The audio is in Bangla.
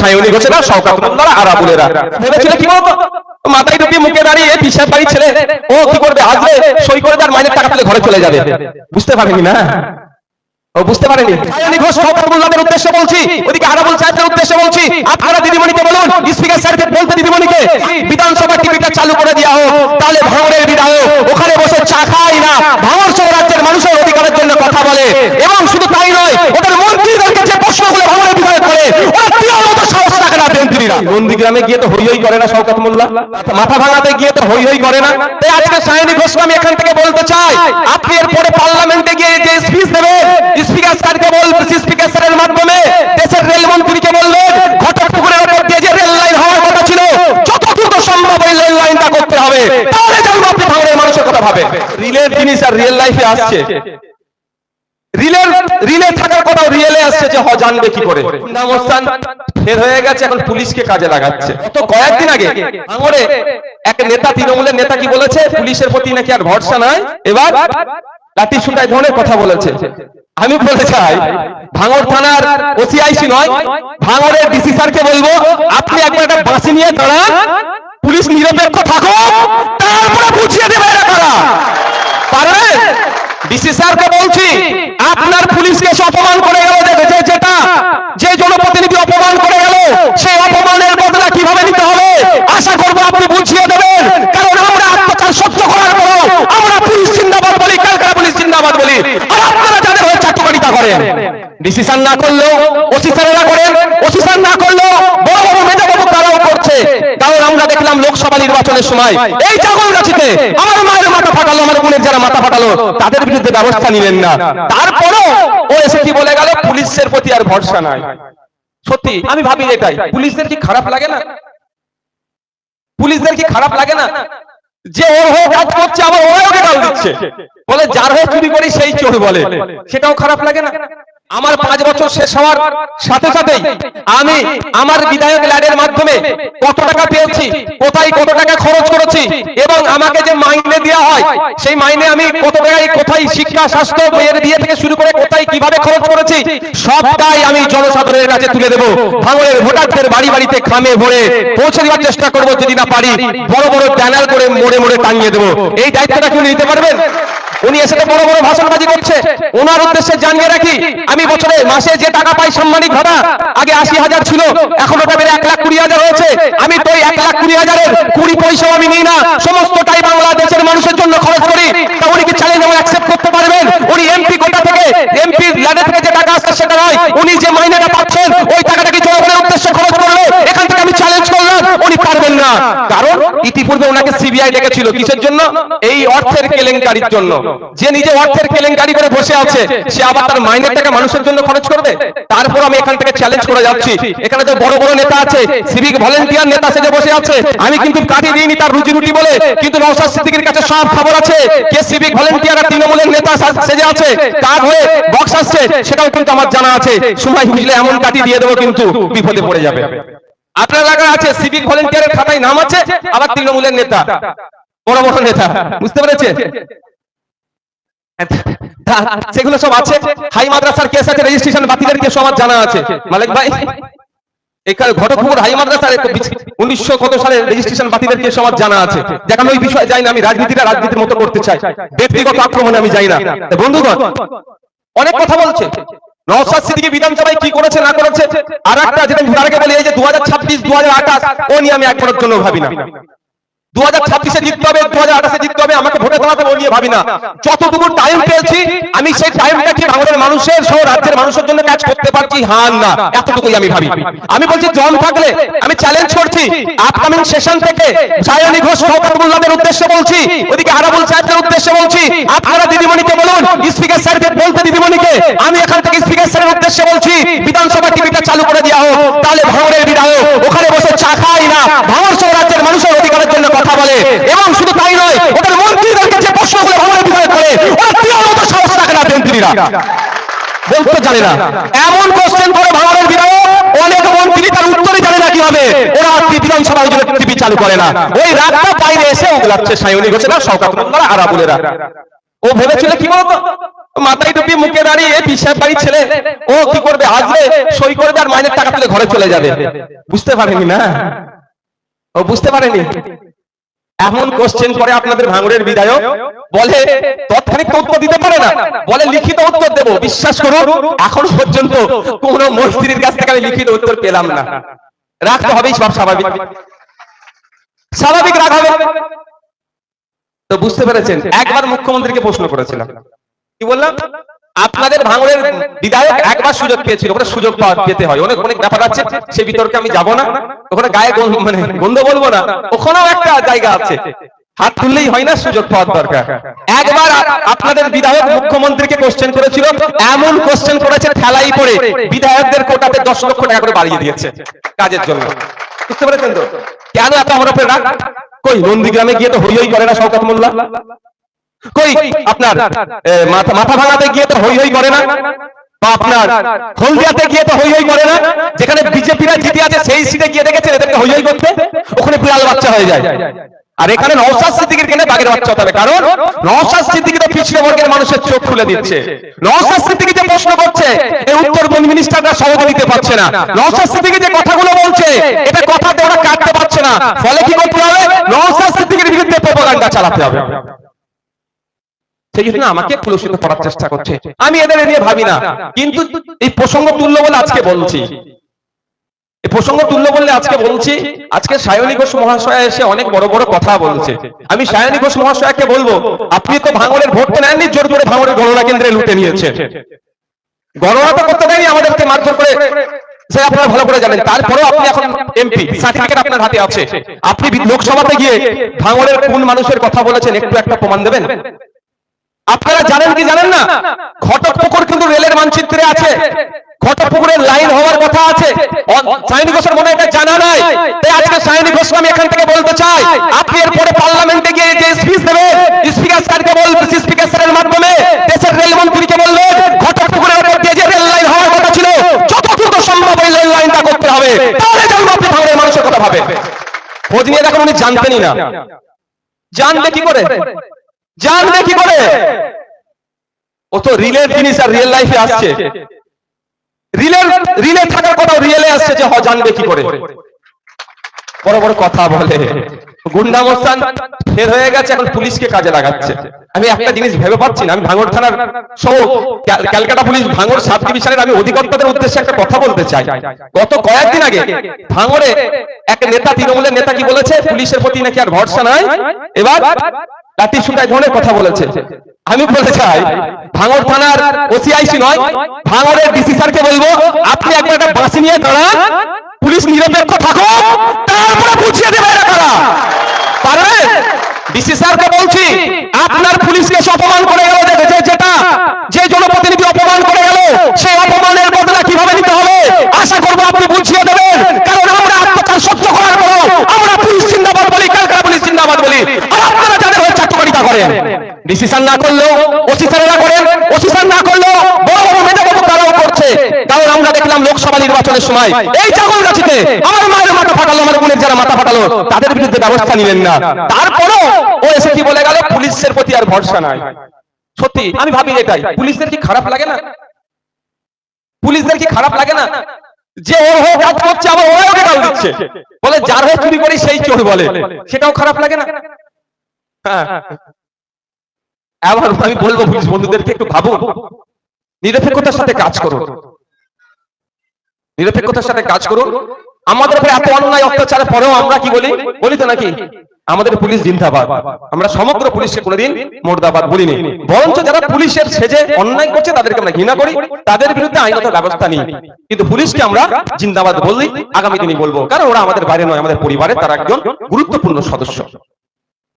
সায়নী ঘোষেরা শওকাত মোল্লারা আরাবুলেরা। ভেবেছিল কি বলতো? মাথায় টুপি, মুখে দাঁড়িয়ে পিসাব বাড়ি ছেলে, ও কি করবে, আসবে, সই করে তার মাইনের টাকা তুলে ঘরে চলে যাবে। বুঝতে পারেনি না? ওখানে বসে চা খায় না। মানুষের অধিকারের জন্য কথা বলে, এবং শুধু তাই নয়, ওদের মন্ত্রীদেরকে যে প্রশ্নগুলো ভাঙড়ের বিধায়ক করে। ওরা দেওয়ার মতো সাহস রাখে না মন্ত্রীরা। নন্দীগ্রামে গিয়ে তো হই হই করে না শওকত মোল্লা। মাথা ভাঙাতে গিয়ে তো হই হই করে না। আজকে সায়নী আমি এখান থেকে বলতে চাই আপনি এরপরে পার্লামেন্টে গিয়ে যে স্পিচ দেবেন স্পিকার স্যারকে বলবেন স্পিকার স্যারের মাধ্যমে দেশের রেলমন্ত্রীকে বলবেন ঘটকপুকুরের উপর দিয়ে যে রেল লাইন হওয়ার কথা ছিল, যত দ্রুত সম্ভব এই রেল লাইনটা করতে হবে। তাহলে জানব আপনি ভাঙড়ের মানুষের কথা ভাবে রিলের জিনিস আর রিয়েল লাইফে আসছে। রিলের রিলে থাকার কথা রিয়েলে আসছে যে হ জানবে কি করে। নামস্থান ফের হয়ে গেছে এখন পুলিশকে কাজে লাগাচ্ছে। তো কয়েকদিন আগে এক নেতা তৃণমূলের নেতা কি বলেছে? পুলিশের প্রতি নাকি আর ভরসা নাই? এবার লাঠি সুটাই ধরনের কথা বলেছে। আমি বলতে চাই ভাঙড় থানার ওসিআইসি নয় ভাঙড়ের ডিসি স্যারকে বলব আপনি একবার একটা বাঁশি নিয়ে দাঁড়ান পুলিশ নিরপেক্ষ থাকো তারপরে বুঝিয়ে দেবে এরা ডিসি স্যারকে বলছি, আপনার পুলিশকে অপমান করে গেল দেখেছে যেটা, যে জনপ্রতিনিধি অপমান করে গেল সেই অপমানের বদলা কীভাবে নিতে হবে? আশা করব আপনি বুঝিয়ে দেবেন, কারণ আমরা অত্যাচার সহ্য করার পর আমরা পুলিশ জিন্দাবাদ বলি ক্যালকাটা পুলিশ জিন্দাবাদ বলি। আপনারা যাদের হয়ে চাটুকারিতা করেন, ডিসিশন না করলেও, ওসি স্যারেরা করেন, ওসি স্যার না করলেও বড় বড় মেধাবাবু তারাও করছে দেখলাম লোকসভা নির্বাচনের সময়। এই চাগলগাছিতে আমার মায়ের মাথা ফাটালো, আমার বোনের যারা মাথা ফাটালো, তাদের বিরুদ্ধে ব্যবস্থা নিলেন না। তারপরও ও এসে কি বলে গেল, পুলিশের প্রতি আর ভরসা নাই। সত্যি, আমি ভাবি এটাই, পুলিশদের কি খারাপ লাগে না? পুলিশদের কি খারাপ লাগে না? যে ওর হয়ে কাজ করছে, আবার ওরাই ওকে গাল দিচ্ছে। বলে, যার হয়ে চুরি করি, সেই চোর বলে। সেটাও খারাপ লাগে না? আমার পাঁচ বছর শেষ হওয়ার সাথে সাথেই আমি আমার বিধায়ক ল্যাডের মাধ্যমে কত টাকা পেয়েছি, কোথায় কত টাকা খরচ করেছি এবং আমাকে যে মাইনে দেওয়া হয়, সেই মাইনে আমি কত টাকায়, কোথায় শিক্ষা, স্বাস্থ্য মেয়ের বিয়ে থেকে শুরু করে কোথায় কীভাবে খরচ করেছি, সবটাই আমি জনসাধারণের কাছে তুলে দেবো। ভাঙড়ের ভোটারদের বাড়ি বাড়িতে খামে ভরে পৌঁছে দেওয়ার চেষ্টা করব যদি না পারি। বড় বড় ব্যানার করে মোড়ে মোড়ে টাঙিয়ে দেবো। এই দায়িত্বটা কি নিতে পারবেন? উনি এসে তো বড় বড় ভাষণবাজি করছে। ওনার উদ্দেশ্যে জানিয়ে রাখি, আমি বছরে মাসে যে টাকা পাই সাম্মানিক ভাতা, আগে আশি হাজার ছিল, এখন ওটা বেড়ে এক লাখ কুড়ি হাজার হয়েছে। আমি তো এক লাখ কুড়ি হাজারের কুড়ি পয়সাও আমি নিই না। সমস্তটাই বাংলাদেশের মানুষের জন্য খরচ করি। তা উনি কি চ্যালেঞ্জ আমার অ্যাকসেপ্ট করতে পারবেন? উনি এমপি কোটা থেকে? এমপি ল্যাডে থেকে যে টাকা আসছে সেটা নয়। উনি যে মাইনেটা পাচ্ছেন, ওই টাকাটা কি জনগণের উদ্দেশ্যে খরচ করল এখান থেকে আমি চ্যালেঞ্জ করলাম উনি পারবেন না কারণ ইতিপূর্বে ওনাকে সিবিআই ডেকেছিল। কিসের জন্য? এই অর্থের কেলেঙ্কারির জন্য। যে নিজে অর্থের কেলেঙ্কারি করে বসে আছে, সে আবার তার মাইনের টাকা মানুষের জন্য খরচ করবে? তারপর আমি এখান থেকে চ্যালেঞ্জ করে যাচ্ছি। এখানে যে বড় বড় নেতা আছে সিভিক ভলেন্টিয়ার নেতা সেজে বসে আছে। আমি কিন্তু কাটি দিইনি তার রুজি রুটি বলে। কিন্তু নওশাদ সিদ্দিকীর কাছে সব খবর আছে কে সিভিক ভলেন্টিয়ার আর তৃণমূলের নেতা সেজে আছে। কার হয়ে বক্স আসছে, সেটাও কিন্তু আমার জানা আছে। সময় বুঝলে এমন কাটি দিয়ে দেবো কিন্তু বিপদে পড়ে যাবে। আপনার এলাকায় আছে সিভিক ভলেন্টিয়ারের খাতায় নাম আছে, আবার তৃণমূলের নেতা। বড় বড় নেতা। বুঝতে পেরেছে সেগুলো সব আছে। হাই মাদ্রাসার কেস আছে রেজিস্ট্রেশন বাতিলের কেস আমার জানা আছে। মালিক ভাই এখানে ঘটকপুর হাই মাদ্রাসার উনিশশো কত সালে রেজিস্ট্রেশন বাতিলের কেস আমার জানা আছে। যেখানে ওই বিষয়ে যাই না, আমি রাজনীতিটা রাজনীতির মতো করতে চাই। ব্যক্তিগত আক্রমণে আমি যাই না। বন্ধুগণ, অনেক কথা বলছে। নওশাদ বিধানসভায় কি করেছে, না করেছে? আর একটা আঠাশ, ও নিয়ে আমি একবারের জন্য ভাবি না। দু হাজার ছাব্বিশে জিততে হবে দু হাজার আঠাশে জিততে হবে আমি বলছি থাকলে আমি চ্যালেঞ্জ করছি। আপকামিং সেশন থেকে সায়নী ঘোষ উদ্দেশ্যে বলছি। উদ্দেশ্যে বলছি। আপনারা দিদিমণিকে বলুন স্পিকার স্যারকে বলতে দিদিমণিকে। আমি এখান থেকে স্পিকার স্যারের উদ্দেশ্যে বলছি, বিধানসভা টিভিটা চালু করে দেওয়া হোক, তাহলে বিধায়ক ওখানে বসে চা খায় না ভাঙড় সহ রাজ্যের মানুষের অধিকারের জন্য কথা বলে এবং শুধু তাই নয় ওদের মন্ত্রীদেরকে যে প্রশ্নগুলো ভাঙড়ের বিধায়ক করে ওরা দেওয়ার মতো সাহস রাখে না বলতে জানে না। এমন কোশ্চেন করে বিধায়ক, অনেক মন্ত্রী তার জানে না ওরা জন্য টিভি চালু করে না। ওই রাতটা বাইরে এসে ও ভেবেছিল কি বলতো? মাথায় টুপি, মুখে দাঁড়িয়ে পিসাব বাড়ির ছেলে। ও কি করবে? আসবে, সই করবে আর মাইনের টাকা তুলে ঘরে চলে যাবে। বুঝতে পারেনি না? ও বুঝতে পারেনি? এমন কোশ্চেন করে আপনাদের ভাঙড়ের বিধায়ক বলে, তৎক্ষণিক উত্তর দিতে পারে না। বলে, লিখিত উত্তর দেব। বিশ্বাস করুন, এখন পর্যন্ত কোন মন্ত্রীর কাছ থেকে আমি লিখিত উত্তর পেলাম না। রাখতে হবেই সব স্বাভাবিক। স্বাভাবিক রাগ হবে। তো বুঝতে পেরেছেন, একবার মুখ্যমন্ত্রীকে প্রশ্ন করেছিলাম। কি বললাম? আপনাদের ভাঙড়ের বিধায়ক একবার সুযোগ পেয়েছিল, ওখানে সুযোগ পেতে হয়। অনেক অনেক ব্যাপার আছে সেই বিতর্কে আমি যাব না। ওখানে গায়ে মানে গন্ধ বলব না। ওখানেও একটা জায়গা আছে। হাত তুললেই হয় না সুযোগ পাওয়ার দরকার। একবার আপনাদের বিধায়ক মুখ্যমন্ত্রীকে কোশ্চেন করেছিল, এমন কোশ্চেন করেছে, ঠেলাই পড়ে। বিধায়কদের কোটাতে দশ লক্ষ টাকা করে বাড়িয়ে দিয়েছে কাজের জন্য। বুঝতে পেরেছেন তো? কেন এত আমার উপরে রাগ? কই, নন্দীগ্রামে গিয়ে তো হই হই করে না শওকত মোল্লা? কই? আপনার মাথা ভাঙাতে গিয়ে তো হই হই করে না? বা আপনার হলদিয়াতে গিয়ে তো হই হই করে না? যেখানে বিজেপিরা জিতে আছে সেই সিটে গিয়ে দেখেছেন এদেরকে হই হই করতে? ওখানে বিড়াল বাচ্চা হয়ে যায়। আর এখানে নওশাদ সিদ্দিকীর কেনে বাগের বাচ্চা হবে। কারণ নওশাদ সিদ্দিকী তো পিছিয়ে বর্গের মানুষের চোখ খুলে দিচ্ছে। নওশাদ সিদ্দিকী যে প্রশ্ন করছে এই উত্তর কোন মিনিস্টাররা সহজে দিতে পারছে না। নওশাদ সিদ্দিকী যে কথাগুলো বলছে এটা কথাতে ওরা কাটতে পারছে না। ফলে কি করতে হবে? নওশাদ সিদ্দিকীর বিরুদ্ধে প্রোপাগান্ডা চালাতে হবে। সেই জন্য আমাকে কুলসিত করার চেষ্টা করছে। আমি এদের নিয়ে ভাবি না। কিন্তু এই প্রসঙ্গ তুল্য বলে আজকে বলছি। এই প্রসঙ্গ তুল্য বললে আজকে বলছি আজকে সায়নী ঘোষ মহাশয় এসে অনেক বড় বড় কথা বলছে। আমি সায়নী ঘোষ মহাশয়কে বলব আপনি তো ভাঙড়ের ভোটকে নেননি জোর করে ভাঙড়ের গণনা কেন্দ্রে লুটে নিয়েছে। গণনা তো করতে দেয়নি আমাদেরকে মারধর করে? সে আপনারা ভালো করে জানেন। তারপরেও আপনি এখন এমপি সার্টিফিকেট আপনার হাতে আছে। আপনি লোকসভাতে গিয়ে ভাঙড়ের কোন মানুষের কথা বলেছেন একটু একটা প্রমাণ দেবেন? আপনারা জানেন কি জানেন না? ঘটকপুকুর কিন্তু রেলের মানচিত্রে আছে। ঘটকপুকুরের লাইন হওয়ার কথা আছে। সায়নী ঘোষের মনে এটা জানা নাই। তাই আজকে সায়নী ঘোষকে আমি এখান থেকে বলতে চাই, আপনি এরপরে পার্লামেন্টে গিয়ে যে স্পিচ দেবেন স্পিকার স্যারকে বলবেন স্পিকার স্যারের মাধ্যমে দেশের রেল মন্ত্রীকে বলবেন ঘটকপুকুরের উপর দিয়ে যে রেল লাইন হওয়ার কথা ছিল যত সম্ভব এই রেল লাইনটা করতে হবে। তাহলে জানব আপনি ভাঙড়ের মানুষের কথা ভাবে খোঁজ নিয়ে দেখুন, উনি জানতেনই না। জানবে কি করে? জানবে কি করে? ও তো রিলের জিনিস আর রিয়েল লাইফে আসছে। রিলের রিলে থাকার কথা রিয়েলে আসছে যে হ জানবে কি করে। বড় বড় কথা বলে। গুন্ডামস্তান ফের হয়ে গেছে এখন পুলিশকে কাজে লাগাচ্ছে। আমি একটা জিনিস ভেবে পাচ্ছি না আমি ভাঙড় থানার সহ ক্যালকাটা পুলিশ ভাঙড় সাব ডিভিশনের আমি অধিকর্তাদের উদ্দেশ্যে একটা কথা বলতে চাই। গত কয়েকদিন আগে ভাঙড়ে এক নেতা তৃণমূলের নেতা কি বলেছে? পুলিশের প্রতি নাকি আর ভরসা নাই? এবার কথা বলেছে। আমি বলতে চাই ভাঙর থানার নয় ভাঙরের ডিসি বলব, আপনি একবার একটা নিয়ে দাঁড়ান, পুলিশ নিরপেক্ষ থাকুক, তারপরে বুঝিয়ে দেবে এরা কারা। ডিসি স্যারকে বলছি, আপনার পুলিশকে অপমান করে গেল দেখেছে যেটা, যে জনপ্রতিনিধি অপমান করে গেল সেই অপমানের বদলা কীভাবে নিতে হবে আশা করব আপনি বুঝিয়ে দেবেন কারণ আমরা অত্যাচার সহ্য করার পর আমরা পুলিশ জিন্দাবাদ বলি ক্যালকাটা পুলিশ জিন্দাবাদ বলি আর আপনারা যাদের হয়ে চাটুকারিতা করেন ডিসিশন না করলেও ওসি স্যারেরা করেন ওসি না করলেও বড় বড় মেধাবাবু তারাও করছে। কারণ আমরা দেখলাম লোকসভা নির্বাচনের সময়, এই চাগলগাছিতে আমার মায়ের মাথা ফাটালো, আমার বোনের যারা মাথা ফাটালো, তাদের বিরুদ্ধে ব্যবস্থা নিলেন না। তারপরও ও এসে কি বলে গেল, পুলিশের প্রতি আর ভরসা নাই। সত্যি, আমি ভাবি এটাই, পুলিশদের কি খারাপ লাগে না? পুলিশদের কি খারাপ লাগে না? যে ওর হয়ে কাজ করছে, আবার ওরাই ওকে গাল দিচ্ছে। বলে, যার হয়ে চুরি করি, সেই চোর বলে। সেটাও খারাপ লাগে না? হ্যাঁ। আবার আমি বলব পুলিশ বন্ধুদেরকে একটু ভাবুন। নিরপেক্ষতার সাথে কাজ করুন। নিরপেক্ষতার সাথে কাজ করুন। আমাদের উপরে এত অন্যায় অত্যাচারের পরেও আমরা কি বলি? বলি তো নাকি? আমাদের পুলিশ জিন্দাবাদ। আমরা সমগ্র পুলিশকে কোনোদিন মোর্দাবাদ বলিনি। বরঞ্চ যারা পুলিশের সেজে অন্যায় করছে, তাদেরকে আমরা ঘৃণা করি। তাদের বিরুদ্ধে আইনত ব্যবস্থা নিই। কিন্তু পুলিশকে আমরা জিন্দাবাদ বললি আগামী দিনই বলব। কারণ ওরা আমাদের বাইরে নয়, আমাদের পরিবারের। তারা একজন গুরুত্বপূর্ণ সদস্য।